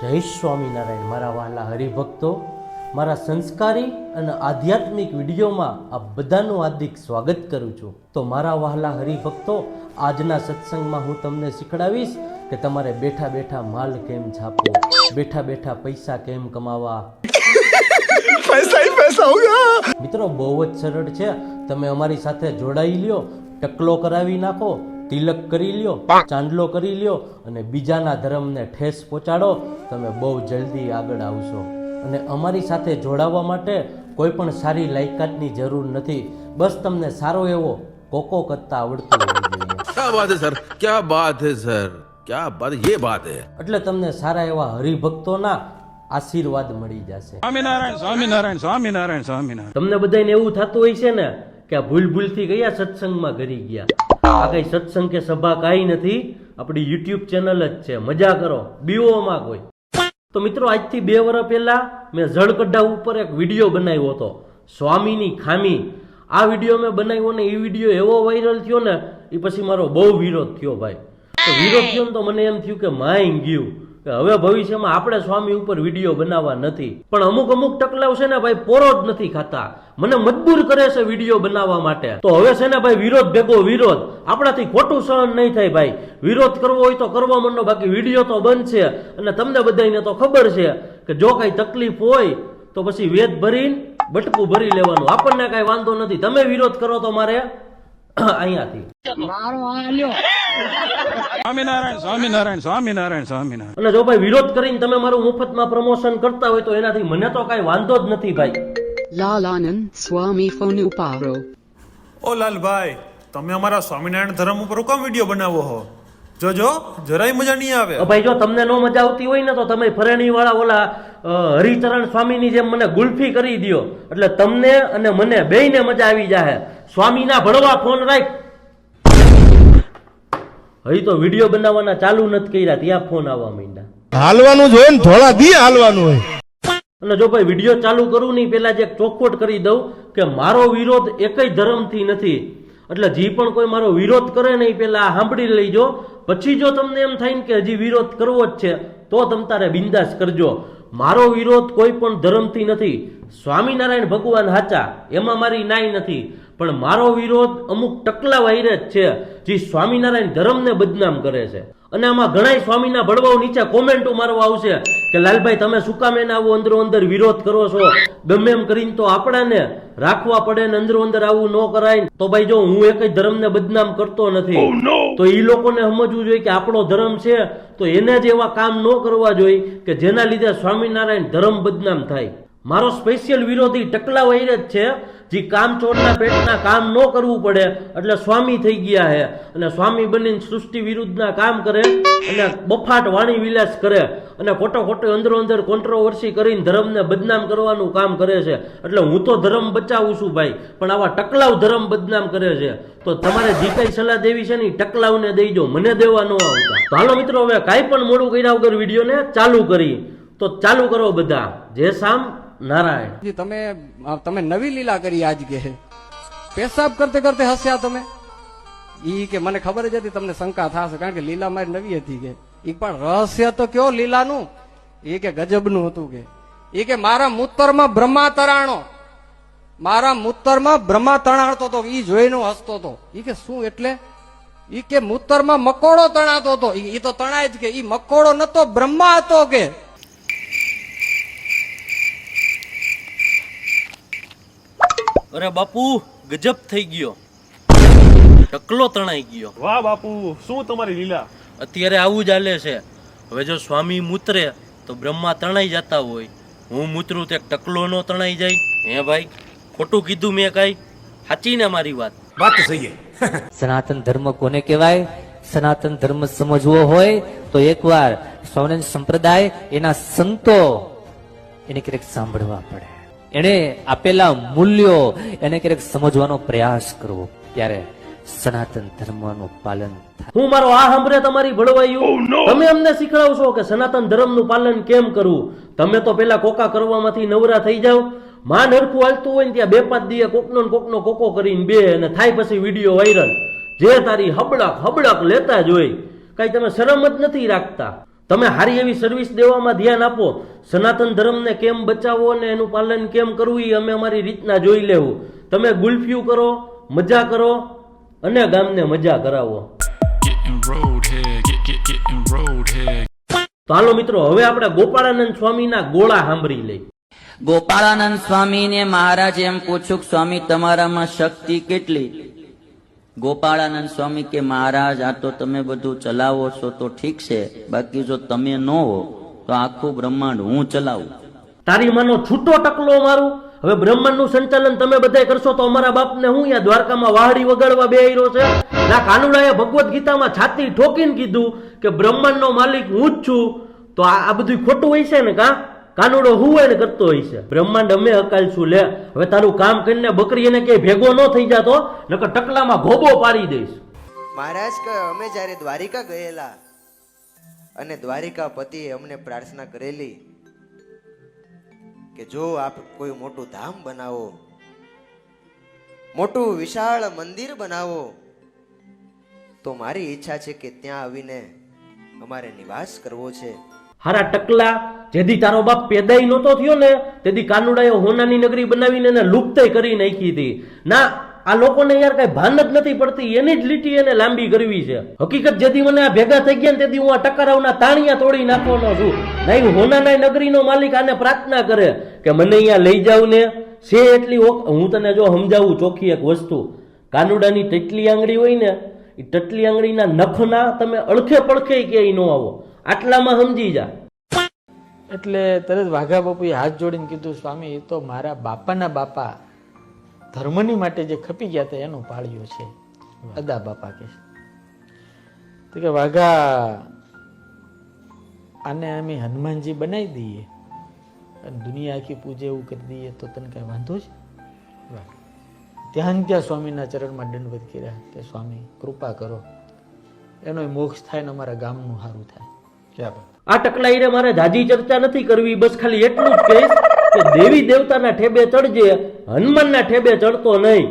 જય સ્વામિનારાયણ. મારા વાલા હરિભક્તો મારા સંસ્કારી અને આધ્યાત્મિક વિડીયોમાં આ બધાનું હાર્દિક સ્વાગત કરું છું. તો મારા વહાલા હરિભક્તો આજના સત્સંગમાં હું તમને શીખડાવીશ કે તમારે બેઠા બેઠા માલ કેમ છાપવો? બેઠા બેઠા પૈસા કેમ કમાવા? મિત્રો બહુ જ સરળ છે. તમે અમારી સાથે જોડાઈ લ્યો ટકલો કરાવી નાખો. તિલક કરી લ્યો ચાંદલો કરી લ્યો અને બીજાના ધર્મને ઠેસ પહોંચાડો તમે બહુ જલ્દી આગળ આવશો. અને અમારી સાથે જોડાવા માટે કોઈ પણ સારી લાયકાતની જરૂર નથી. બસ તમને સારો એવો કોકો કરતા આવડતું ક્યાં બાત સર? ક્યાં બાત સર? ક્યાં બાત? યે બાત હે. એટલે તમને સારા એવા હરિભક્તોના આશીર્વાદ મળી જશે. સ્વામિનારાયણ સ્વામિનારાયણ સ્વામિનારાયણ સ્વામિનારાયણ. તમને બધાને એવું થતું હોય છે ને કે ભૂલ ભૂલથી ગયા સત્સંગમાં ઘરી ગયા. આ કઈ સત્સંગ કે સભા કાંઈ નથી, આપણી યુટ્યુબ ચેનલ જ છે. મજા કરો. બીઓમાં કોઈ. તો મિત્રો, આજથી બે વર્ષ પહેલા મેં જળકઢા ઉપર એક વીડિયો બનાવ્યો હતો. સ્વામીની ખામી. આ વીડિયો મેં બનાવ્યો ને એ વીડિયો એવો વાયરલ થયો ને એ પછી મારો બહુ વિરોધ થયો ભાઈ. તો વિરોધ થયો ને તો મને એમ થયું કે માય ગયું કે હવે ભવિષ્યમાં આપણે સ્વામી ઉપર વીડિયો બનાવવા નથી. પણ અમુક અમુક ટકલાવ છે ને ભાઈ પોરો જ નથી ખાતા. મને મજબૂર કરે છે વીડિયો બનાવવા માટે. તો હવે છે ને ભાઈ વિરોધ ભેગો વિરોધ. આપણાથી ખોટું સહન નહીં થાય ભાઈ. વિરોધ કરવો હોય તો કરવા માંડો બાકી વીડિયો તો બંધ છે. અને તમને બધાને તો ખબર છે કે જો કઈ તકલીફ હોય, તો પછી વેદ ભરીને બટકું ભરી લેવાનું. આપણને કઈ વાંધો નથી. તમે વિરોધ કરો તો મારે અહીંયાથી. સ્વામિનારાયણ સ્વામિનારાયણ સ્વામિનારાયણ સ્વામિનારાયણ. અને જો ભાઈ વિરોધ કરીને તમે મારું મુફતમાં પ્રમોશન કરતા હોય તો એનાથી મને તો કઈ વાંધો જ નથી ભાઈ. લાલાનંદ સ્વામી ફોન ઉપાડો. ઓ લાલભાઈ તમે અમારા સ્વામિનારાયણ ધર્મ ઉપર કેમ વીડિયો બનાવો હો? જોજો જરાય મજા નહીં આવે. ભાઈ જો તમને નો મજા આવતી હોય ને તો તમે ફરેણી વાળા ઓલા હરિચરણ સ્વામીની જેમ મને ગુલ્ફી કરી દ્યો. એટલે તમને અને મને બેયને મજા આવી જાય સ્વામીના ભણવા ફોન રાખ. હજી તો વીડિયો બનાવવાના ચાલુ નથી કર્યા ત્યાં ફોન આવવા માંડ્યા. હાલવાનું જોઈએ ને થોડા દી હાલવાનું હોય. અને જો ભાઈ વીડિયો ચાલુ કરું નહીં પેલા જે ચોખવટ કરી દઉં કે મારો વિરોધ એકય ધર્મથી નથી. એટલે જે પણ કોઈ મારો વિરોધ કરે ને એ પેલા સાંભળી લેજો. પછી જો તમને એમ થાય ને કે હજી વિરોધ કરવો જ છે તો તમ તારે બિંદાસ કરજો. મારો વિરોધ કોઈ પણ ધર્મથી નથી. સ્વામિનારાયણ ભગવાન હાચા એમાં મારી નાઈ નથી. પણ મારો વિરોધ અમુક ટકલા વાયરે જ છે. જે સ્વામિનારાયણ ધર્મને બદનામ કરે છે. અને આમાં ઘણા સ્વામીના ભડવાઓ નીચે કોમેન્ટો મારવા આવશે કે લાલભાઈ તમે શું કામ એને આવું અંદરો અંદર વિરોધ કરો છો? ગમે એમ કરીને તો આપણાને રાખવા પડે ને અંદરો અંદર આવું ન કરાય તો ભાઈ જો હું એક ધર્મને બદનામ કરતો નથી. તો એ લોકોને સમજવું જોઈએ કે આપણો ધર્મ છે તો એને જ એવા કામ ન કરવા જોઈએ કે જેના લીધે સ્વામિનારાયણ ધર્મ બદનામ થાય. મારો સ્પેશિયલ વિરોધી ટકલા વૈર જ છે, જે કામ ચોરના પેટના કામ ન કરવું પડે, એટલે સ્વામી થઈ ગયા છે અને સ્વામી બનીને સૃષ્ટિ વિરુદ્ધના કામ કરે, અને બફાટ વાણી વિલાસ કરે, અને ખોટો ખોટો અંદરો અંદર કોન્ટ્રોવર્સી કરીને ધર્મને બદનામ કરવાનું કામ કરે છે. એટલે હું તો ધર્મ બચાવું છું ભાઈ, પણ આવા ટકલાવ ધર્મ બદનામ કરે છે. તો તમારે જે કઈ સલાહ દેવી છે ને ટકલાવને ટકલાવને દો મને દેવા ન આવતા. તો હાલો મિત્રો, હવે કાંઈ પણ મોડું કર્યા વગર વિડીયોને ચાલુ કરી. તો ચાલુ કરો બધા. જે શામ નારાયણ. તમે તમે નવી લીલા કરી આજ કે પેશાબ કરતે કરતે હસ્યા તમે. ઈ કે મને ખબર જ હતી, તમને શંકા થશે, કારણ કે લીલા મારી નવી હતી કે. ઈ પણ રહસ્ય તો કયો લીલાનું? એ કે ગજબનું હતું કે. એ કે મારા મૂતરમાં બ્રહ્મા તરાણો. મારા મૂતરમાં બ્રહ્મા તણાતો હતો ઈ જોઈને હસતો હતો ઈ કે શું એટલે? ઈ કે મૂતરમાં મકોડો તણાતો હતો ઈ તો તણાય જ કે. ઈ મકોડો નતો, બ્રહ્મા હતો કે. અરે બાપુ ગજબ થઈ ગયો. ટકલો તણાઈ ગયો. વાહ બાપુ શું તમારી લીલા? અત્યારે આવું જ હાલે છે. હવે જો સ્વામી મૂતરે તો બ્રહ્મા તણાઈ જતા હોય. હું મૂતરું તે ટકલો નો તણાઈ જાય. હે ભાઈ ખોટું કીધું મેં કાંઈ? સાચી ને મારી વાત? વાત સહી સનાતન ધર્મ કોને કહેવાય? સનાતન ધર્મ સમજવો હોય તો એકવાર સૌને સંપ્રદાય એના સંતો એને ક્યારેક સાંભળવા પડે. એને આપેલા મૂલ્યો એને ક્યારેક સમજવાનો પ્રયાસ કરવો. ત્યારે સનાતન ધર્મનું પાલન હું મારો આ સાંભળે તમારી ભળવાયું. તમે અમને શીખડાવશો કે સનાતન ધર્મનું પાલન કેમ કરવું? તમે તો પેલા કોકા કરવામાંથી નવરા થઈ જાવ માન હરખું હાલતું હોય ને ત્યાં બે પાંચ દીએ કોકનો કોકનો કોકો કરીને બે અને થાય પછી વીડિયો વાયરલ. જે તારી હબડક હબડક લેતા જ હોય. કઈ તમે શરમ જ નથી રાખતા. તમે સારી એવી સર્વિસ દેવામાં ધ્યાન આપો. સનાતન ધર્મને કેમ બચાવવો ને એનું પાલન કેમ કરવું એ અમે અમારી રીતના જોઈ લેવું. તમે ગુલ્ફિયું કરો મજા કરો અને ગામને મજા કરાવો. તો હાલો મિત્રો હવે આપણે ગોપાળાનંદ સ્વામીના ગોળા સાંભળી લઈ ગોપાળાનંદ સ્વામીને મહારાજ એમ પૂછ્યું સ્વામી તમારામાં શક્તિ કેટલી? ગોપાળાનંદ સ્વામી કે, મહારાજ, આ તો તમે બધું ચલાવો છો તો ઠીક છે. બાકી જો તમે ન હો, તો આખું બ્રહ્માંડ હું ચલાવું. તારી માનો છૂટો ટકલો મારું. હવે બ્રહ્માંડનું સંચાલન તમે બધા કરશો તો અમારા બાપને હું યા દ્વારકામાં વાહડી વગાડવા બેહીરો છે. ના કાનુડાએ ભગવદ્ ગીતામાં છાતી ઠોકીને કીધું કે, બ્રહ્માંડનો માલિક હું જ છું. તો આ બધું ખોટું હોય છે ને કા? કાનુડો હું હોય ને કરતો હોય છે. બ્રહ્માંડ અમે અકાલશું લે. હવે તારું કામ કરીને બકરી એને ક્યાંય ભેગો ન થઈ જાતો, નકર ટકલામાં ગોબો પાડી દઈશ. મહારાજ, કે, અમે જ્યારે દ્વારિકા ગયેલા અને દ્વારિકા પતિએ અમને પ્રાર્થના કરેલી કે જો આપ કોઈ મોટું ધામ બનાવો, મોટું વિશાળ મંદિર બનાવો, તો મારી ઈચ્છા છે કે ત્યાં આવીને અમારે નિવાસ કરવો છે. હારા ટકલા જેથી તારો બાપ પેદાઈ નહોતો થયો ને તેથી કાનુડાએ હોનાની નગરી બનાવીને એને લુપ્તય કરી નાખી હતી. ના, આ લોકોને યાર કઈ ભાન જ નથી પડતી, એની જ લીટી એને લાંબી કરવી છે. હકીકત જેથી મને આ ભેગા થઈ ગયા તેથી હું આ ટકારાવના તાણિયા તોડી નાખવાનો છું. નહીં હોનાના નગરીનો માલિક આને પ્રાર્થના કરે કે મને અહીંયા લઈ જાવ ને, છે એટલી હું તને જો સમજાવું ચોખ્ખી એક વસ્તુ. કાનુડાની ટેટલી આંગળી હોય ને એ ટટલી આંગળીના નખના તમે અળખે પડખે ક્યાંય ન આવો. આટલામાં સમજી જા. એટલે તરત વાઘા બાપુએ હાથ જોડીને કીધું, સ્વામી, એ તો મારા બાપાના બાપા ધર્મની માટે જે ખપી ગયા હતા, એનું પાળ્યું છે. અદા બાપા કે તો કે વાઘા, આને અમે હનુમાનજી બનાવી દઈએ અને દુનિયા આખી પૂજે એવું કરી દઈએ, તો તને કઈ વાંધો છે? ત્યાં ત્યાં સ્વામીના ચરણમાં દંડવત કર્યા કે સ્વામી, કૃપા કરો. એનો મોક્ષ થાય ને અમારા ગામનું સારું થાય. આ ટકલા ઈરે મારે જાજી ચર્ચા નથી કરવી બસ ખાલી એટલું જ કહીશ કે દેવી દેવતાના ઠેબે ચડજે હનુમાનના ઠેબે ચડતો નહીં.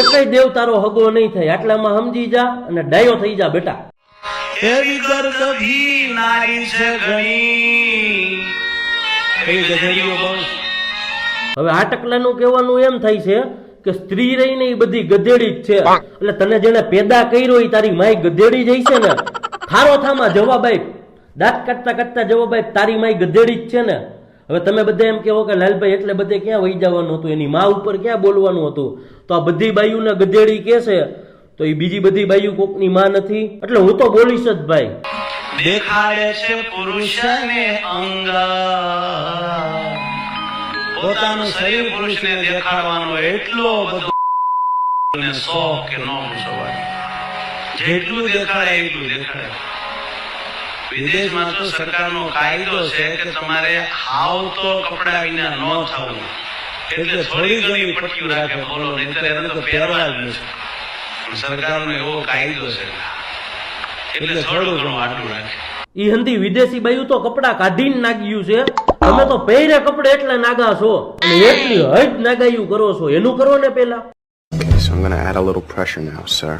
એકય દેવ તારો હગો નહીં થાય. આટલામાં સમજી જા અને ડાયો થઈ જા બેટા. હવે આ ટકલાનું કહેવાનું એમ થાય છે કે સ્ત્રી રહીને એ બધી ગધેડી જ છે. એટલે તને જેને પેદા કર્યો એ તારી માય ગધેડી જઈ છે ને? થારો થામાં જવાબ આપ. દાંત કાઢતા કાઢતા જવાબ ભાઈ તારી માય ગધેડી જ છે ને. હવે તમે બધા એમ કહો કે લાલભાઈ, એટલે બધે ક્યાં વહી જવાનું હતું? એની મા ઉપર ક્યાં બોલવાનું હતું? તો આ બધી બાયુને ગધેડી કે છે, તો એ બીજી બધી બાયુ કોકની માં નથી? એટલે હું તો બોલીશ જ ભાઈ. દેખાડે છે પુરુષને અંગ પોતાનું શરીર પુરુષને દેખાડવાનો એટલો બધો શોખ કે ન જેટલું દેખાડે એટલું દેખાડે. વિદેશમાં તો સરકારનો કાયદો છે કે તમારે હાવ તો કપડા વિના ન થવું. એટલે થોડી ઘણી પટ્ટીઓ રાખે બોલો નહીંતર એને તો પહેરવા જ નથી સરકારનો એવો કાયદો છે. એટલે થોડું ઘણું આટલું રાખે. ઈ હંધી વિદેશી બાયું તો કપડા કાઢીને નાગ્યું છે. તમે તો પહેરે કપડે એટલે નાગા છો. અને એટલી હજ નાગાયું કરો છો. એનું કરો ને પેલા So I'm going to add a little pressure now, sir.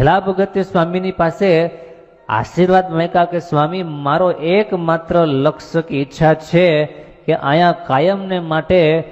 જલા ભગતે સ્વામીની પાસે આશીર્વાદ માંગ્યા કે, સ્વામી, મારો એકમાત્ર લક્ષ્ય કે ઈચ્છા છે કે અહીંયા કાયમને માટે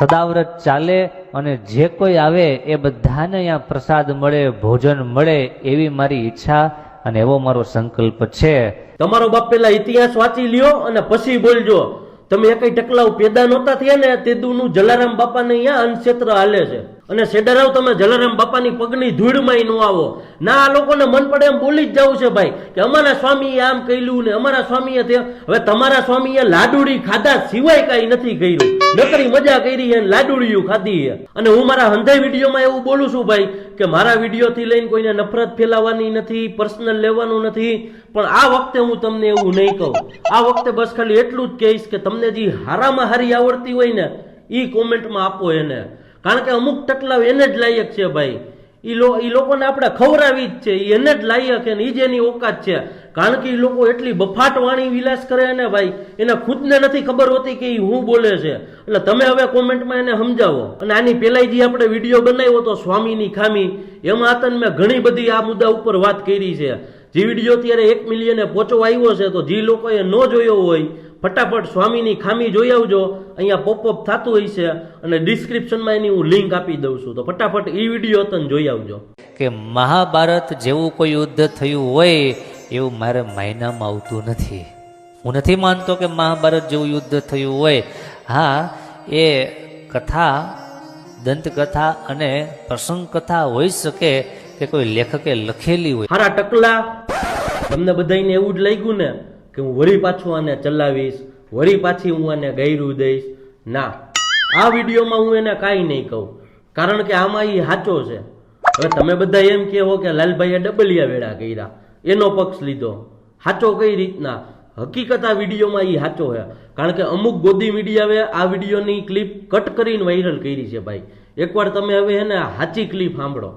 સદાવ્રત ચાલે અને જે કોઈ આવે એ બધાને અહીંયા પ્રસાદ મળે, ભોજન મળે એવી મારી ઈચ્છા અને એવો મારો સંકલ્પ છે. તમારો બાપ પેલા ઇતિહાસ વાંચી લ્યો અને પછી બોલજો. તમે એકઈ ટકલાવ પેદા નહોતા થયા ને, તે દુનું જલારામ બાપાને અહીંયા અનક્ષેત્ર હાલે છે. અને સેડરાવ તમે જલારામ બાપાની પગની ધૂળમાં નો આવો. ના, આ લોકોને મન પડે એમ બોલી જ જવું છે ભાઈ, કે અમારા સ્વામીએ આમ કહ્યું ને અમારા સ્વામીએ તે. હવે તમારા સ્વામીએ લાડુડી ખાધા સિવાય કાંઈ નથી કર્યું. નકરી મજા કરી છે લાડુડિયું ખાધી અને હું મારા હંધાઈ વિડીયોમાં એવું બોલું છું ભાઈ, કે મારા વિડીયોથી લઈને કોઈને નફરત ફેલાવવાની નથી પર્સનલ લેવાનું નથી. પણ આ વખતે હું તમને એવું નહીં કહું. આ વખતે બસ ખાલી એટલું જ કહીશ કે તમને જે હારામાં હારી આવડતી હોય ને એ કોમેન્ટમાં આપો એને. કારણ કે અમુક ટકલાવ એને જ લાયક છે ભાઈ. એ ઈ લોકોને આપણે ખવડાવી જ છે. એને જ લાયક છે ને ઈ જ એની ઓકાત છે. કારણ કે એ લોકો એટલી બફાટ વાણી વિલાસ કરે ને ભાઈ, એને ખુદને નથી ખબર હોતી કે એ હું બોલે છે. એટલે તમે હવે કોમેન્ટમાં એને સમજાવો. અને આની પહેલાં જે આપણે વીડિયો બનાવ્યો તો સ્વામીની ખામી, એમાં તને મેં ઘણી બધી આ મુદ્દા ઉપર વાત કરી છે. જે વીડિયો અત્યારે એક મિલિયને પહોંચવા આવ્યો છે, તો જે લોકોએ ન જોયો હોય ફટાફટ સ્વામીની ખામી જોઈ આવજો. અહીંયા પોપઅપ થતું હોય છે અને ડિસ્ક્રિપ્શનમાં એની હું લિંક આપી દઉં છું. તો ફટાફટ એ વીડિયો તને જોઈ આવજો. કે મહાભારત જેવું કોઈ યુદ્ધ થયું હોય એવું મારે માયનામાં આવતું નથી. હું નથી માનતો કે મહાભારત જેવું યુદ્ધ થયું હોય. હા એ કથા દંતકથા અને પ્રસંગ કથા હોઈ શકે કે કોઈ લેખકે લખેલી હોય. હારા ટકલા. તમને બધાને એવું જ લાગ્યું ને કે હું વળી પાછું આને ચલાવીશ, વળી પાછી હું આને ગયરું દઈશ? ના. આ વિડીયોમાં હું એને કાંઈ નહીં કહું. કારણ કે આમાં એ સાચો છે. હવે તમે બધા એમ કહેવો કે લાલભાઈએ ડબલિયા વેળા કર્યા. એનો પક્ષ લીધો. સાચો કઈ રીતના? હકીકત આ વિડીયોમાં એ સાચો છે. કારણ કે અમુક ગોદી મીડિયાએ આ વિડીયોની ક્લિપ કટ કરીને વાયરલ કરી છે ભાઈ. એકવાર તમે હવે હે ને સાચી ક્લિપ સાંભળો.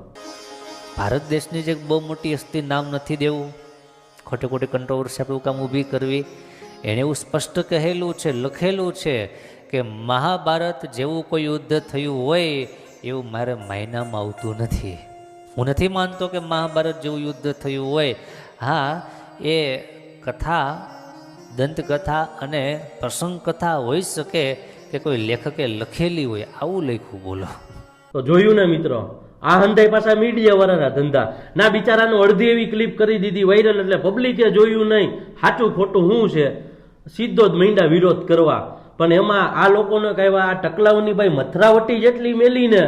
ભારત દેશની જે બહુ મોટી હસ્તી નામ નથી દેવું. ખોટે ખોટી કંટ્રોવર્સી આપણે કામ ઊભી કરવી. એણે એવું સ્પષ્ટ કહેલું છે, લખેલું છે કે મહાભારત જેવું કોઈ યુદ્ધ થયું હોય એવું મારે માયનામાં આવતું નથી. હું નથી માનતો કે મહાભારત જેવું યુદ્ધ થયું હોય. હા, એ કથા, દંતકથા અને પ્રસંગ કથા હોઈ શકે કે કોઈ લેખકે લખેલી હોય, આવું લખ્યું બોલો. તો જોયું ને મિત્રો આ હંધાઈ પાછા મીડિયા વાળાના ધંધા. ના, બિચારાનું અડધી એવી ક્લિપ કરી દીધી વાયરલ એટલે પબ્લિકે જોયું નહીં. સાચું ખોટું શું છે? સીધો જ મીંડા વિરોધ કરવા. પણ એમાં આ લોકોને કહેવા આ ટકલાઓની ભાઈ મથરાવટી જેટલી મેલીને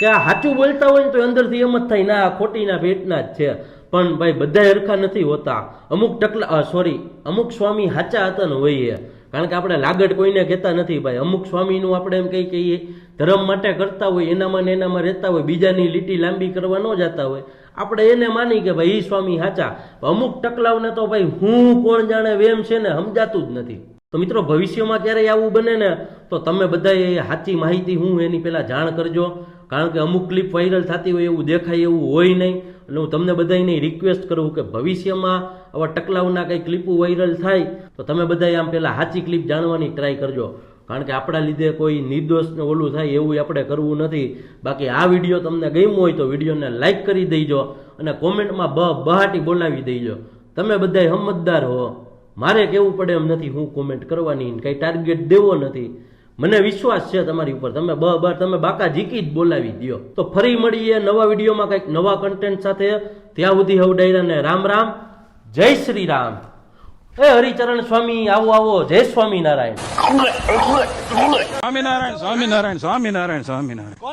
કે આ સાચું બોલતા હોય ને તો અંદરથી એમ જ થાય ના ખોટીના ભેટના જ છે. પણ ભાઈ બધા હરખા નથી હોતા. અમુક ટકલા સોરી અમુક સ્વામી સાચા હતા ને હોઈએ કારણ કે આપણે લાગડ કોઈને કહેતા નથી ભાઈ. અમુક સ્વામીનું આપણે એમ કહી કહીએ ધર્મ માટે કરતા હોય, એનામાં ને એનામાં રહેતા હોય, બીજાની લીટી લાંબી કરવા ન જતા હોય. આપણે એને માની કે ભાઈ એ સ્વામી સાચા. અમુક ટકલાવને તો ભાઈ, હું કોણ જાણે વેમ છે ને સમજાતું જ નથી. તો મિત્રો, ભવિષ્યમાં ક્યારેય આવું બને ને, તો તમે બધાએ સાચી માહિતી હું એની પહેલાં જાણ કરજો. કારણ કે અમુક ક્લિપ વાયરલ થતી હોય એવું દેખાય એવું હોય નહીં. એટલે હું તમને બધાને રિક્વેસ્ટ કરું કે ભવિષ્યમાં આવા ટકલાવના કંઈ ક્લિપો વાયરલ થાય, તો તમે બધા આમ પહેલાં સાચી ક્લિપ જાણવાની ટ્રાય કરજો. કારણ કે આપણા લીધે કોઈ નિર્દોષને ઓલું થાય એવું આપણે કરવું નથી. બાકી આ વીડિયો તમને ગમ્યો હોય તો વિડીયોને લાઇક કરી દેજો અને કોમેન્ટમાં બ બહાટી બોલાવી દેજો. તમે બધાય સમજદાર હો. મારે કેવું પડે એમ નથી હું કોમેન્ટ કરવાની કંઈ ટાર્ગેટ દેવો નથી. મને વિશ્વાસ છે તમારી ઉપર. તમે બ બ, તમે બાકા જીકી જ બોલાવી દો તો ફરી મળીએ નવા વિડીયોમાં કંઈક નવા કન્ટેન્ટ સાથે. ત્યાં સુધી હવ ડાયરાને રામ રામ. જય શ્રી રામ. એ હરિચરણ સ્વામી, આવો આવો. જય સ્વામિનારાયણ સ્વામિનારાયણ. સ્વામિનારાયણ સ્વામિનારાયણ સ્વામિનારાયણ.